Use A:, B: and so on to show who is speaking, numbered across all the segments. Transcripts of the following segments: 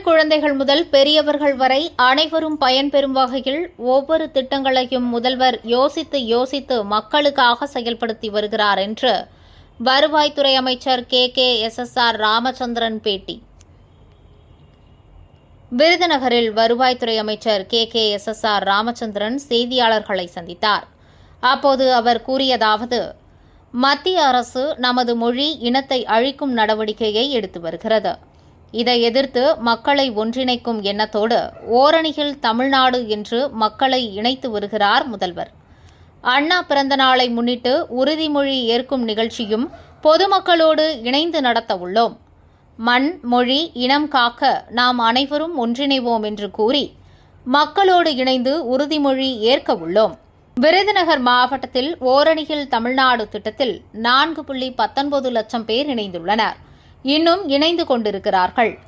A: குழந்தைகள் முதல் பெரியவர்கள் வரை அனைவரும் பயன்பெறும் வகையில் ஒவ்வொரு திட்டங்களையும் முதல்வர் யோசித்து யோசித்து மக்களுக்காக செயல்படுத்தி வருகிறார் என்று வருவாய்த்துறை அமைச்சர் K. K. S. S. R. Ramachandran பேட்டி. விருதுநகரில் வருவாய்த்துறை அமைச்சர் K. K. S. S. R. Ramachandran செய்தியாளர்களை சந்தித்தார். அப்போது அவர் கூறியதாவது மத்திய அரசு நமது மொழி இனத்தை அழிக்கும் நடவடிக்கையை எடுத்து வருகிறது. இதை எதிர்த்து மக்களை ஒன்றிணைக்கும் எண்ணத்தோடு ஓரணியில் தமிழ்நாடு என்று மக்களை இணைத்து வருகிறார் முதல்வர். அண்ணா பிறந்த நாளை முன்னிட்டு உறுதிமொழி ஏற்கும் நிகழ்ச்சியும் பொதுமக்களோடு இணைந்து நடத்த உள்ளோம். மண் மொழி இனம் காக்க நாம் அனைவரும் ஒன்றிணைவோம் என்று கூறி மக்களோடு இணைந்து உறுதிமொழி ஏற்க உள்ளோம். விருதுநகர் மாவட்டத்தில் ஓரணியில் தமிழ்நாடு திட்டத்தில் நான்கு புள்ளி பத்தொன்பது லட்சம் பேர் இணைந்துள்ளனர். இன்னும் இணைந்து கொண்டிருக்கிறார்கள்.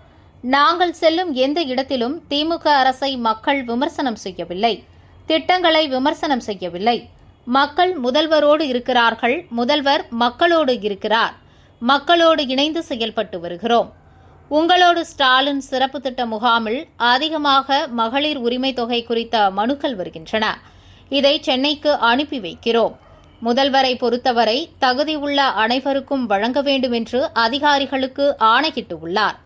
A: நாங்கள் செல்லும் எந்த இடத்திலும் திமுக அரசை மக்கள் விமர்சனம் செய்யவில்லை. திட்டங்களை விமர்சனம் செய்யவில்லை. மக்கள் முதல்வரோடு இருக்கிறார்கள். முதல்வர் மக்களோடு இருக்கிறார். மக்களோடு இணைந்து செயல்பட்டு வருகிறோம். உங்களோடு ஸ்டாலின் சிறப்பு திட்ட முகாமில் அதிகமாக மகளிர் உரிமை தொகை குறித்த மனுக்கள் வருகின்றன. இதை சென்னைக்கு அனுப்பி வைக்கிறோம். முதல்வரை பொறுத்தவரை தகுதியுள்ள அனைவருக்கும் வழங்க வேண்டும் என்று அதிகாரிகளுக்கு ஆணையிட்டுள்ளார்.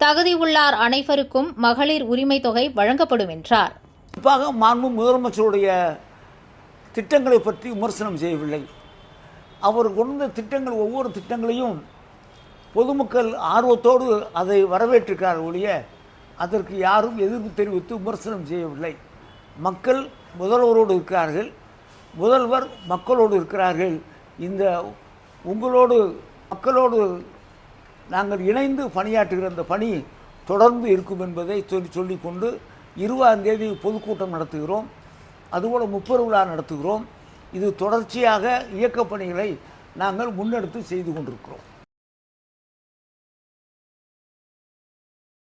A: தகுதியுள்ளார் அனைவருக்கும் மகளிர் உரிமை தொகை வழங்கப்படும் என்றார்.
B: குறிப்பாக மாண்பு முதலமைச்சருடைய திட்டங்களை பற்றி விமர்சனம் செய்யவில்லை. அவர் கொண்ட திட்டங்கள் ஒவ்வொரு திட்டங்களையும் பொதுமக்கள் ஆர்வத்தோடு அதை வரவேற்றிருக்கிறார் ஒழிய அதற்கு யாரும் எதிர்ப்பு தெரிவித்து விமர்சனம் செய்யவில்லை. மக்கள் முதல்வரோடு இருக்கிறார்கள். முதல்வர் மக்களோடு இருக்கிறார்கள். இந்த உங்களோடு மக்களோடு நாங்கள் இணைந்து பணியாற்றுகிற அந்த பணி தொடர்ந்து இருக்கும் என்பதை சொல்லி சொல்லிக்கொண்டு இருபதாம் தேதி பொதுக்கூட்டம் நடத்துகிறோம். அதுபோல் முப்பது விழா நடத்துகிறோம். இது தொடர்ச்சியாக இயக்கப் பணிகளை நாங்கள் முன்னெடுத்து செய்து கொண்டிருக்கிறோம்.